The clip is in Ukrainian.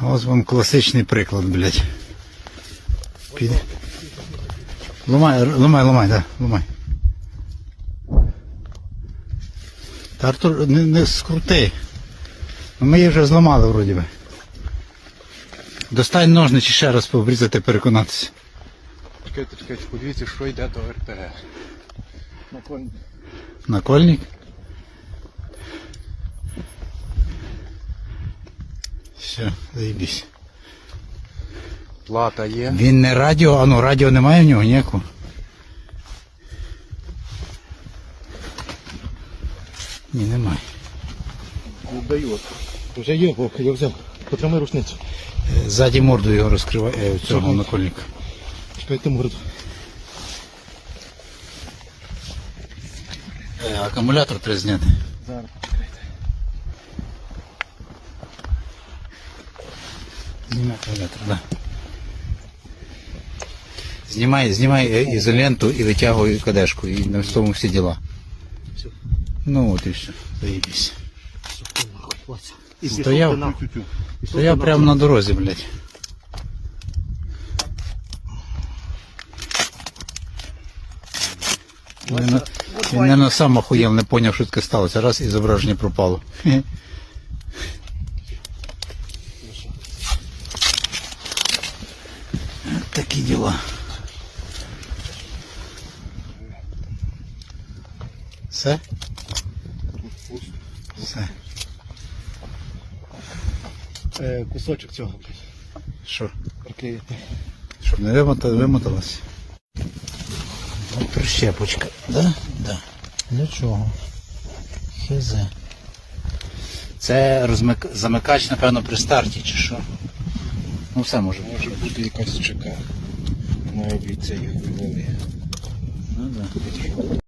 Ось вам класичний приклад, блядь. Під... Ломай, ломай, ломай, да, ломай. Та Артур, не, не скрути. Ну, Ми її вже зламали вроді би. Достань ножниці ще раз пообрізати, переконатися. Чекайте, чекайте, подивіться, що йде до РТГ. Наконь. Накольник. Все, заїбісь. Плата є. Він не радіо, а ну радіо немає в нього ніякого. Ні, немає. Не дають. Вже є, бо я взяв. Потримай рушницю. Е, Ззаді морду його розкриває е, цього накольника. Чекайте морду. Е, Акумулятор треба зняти. Зараз почекайте. Знімай да. Знімай, знімай ізоленту і витягуй кадешку, і на тому всі діла. Все. Ну от і все. Заїбісь. І Стояв. Стояв прямо на дорозі, блядь. Він, на- він, наверное, сам охуєл, не поняв, що таке сталося. Раз і зображення пропало. Хе. Такі діла. Все? Все. Е, кусочок цього. Що? Приклеїти. Щоб не вимота, вимоталось. Прищепочка, да? Да. Для чого? Хз. Це розмик... замикач, напевно, при старті чи що? Ну все може бути. Може бути якась чека. Навіть від цієї хуйової. Ну да.